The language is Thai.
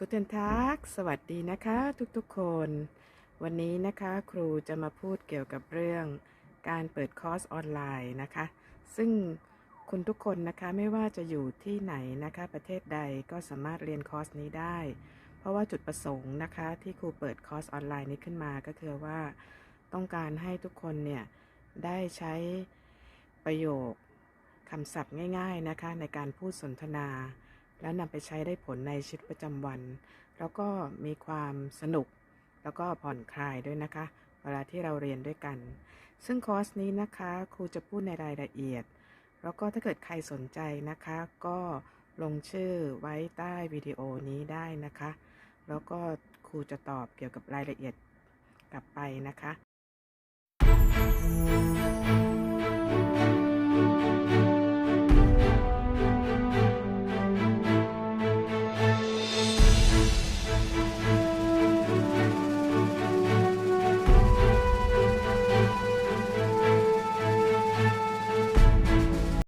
กุเทนทักสวัสดีนะคะทุกๆคน วันนี้นะคะครูจะมาพูดเกี่ยวกับเรื่องการเปิดคอร์สออนไลน์นะคะ ซึ่งคุณทุกคนนะคะไม่ว่าจะอยู่ที่ไหนนะคะ ประเทศใดก็สามารถเรียนคอร์สนี้ได้ เพราะว่าจุดประสงค์นะคะ ที่ครูเปิดคอร์สออนไลน์นี้ขึ้นมาก็คือว่า ต้องการให้ทุกคนเนี่ยได้ใช้ประโยคคำศัพท์ง่าย ๆนะคะ ในการพูดสนทนา แล้วนำไปใช้ได้ผลในชีวิตประจำวัน แล้วก็มีความสนุก แล้วก็ผ่อนคลายด้วยนะคะ เวลาที่เราเรียนด้วยกัน ซึ่งคอร์สนี้นะคะครูจะพูดในรายละเอียด แล้วก็ถ้าเกิดใครสนใจนะคะ ก็ลงชื่อไว้ใต้วิดีโอนี้ได้นะคะ แล้วก็ครูจะตอบเกี่ยวกับรายละเอียดกลับไปนะคะ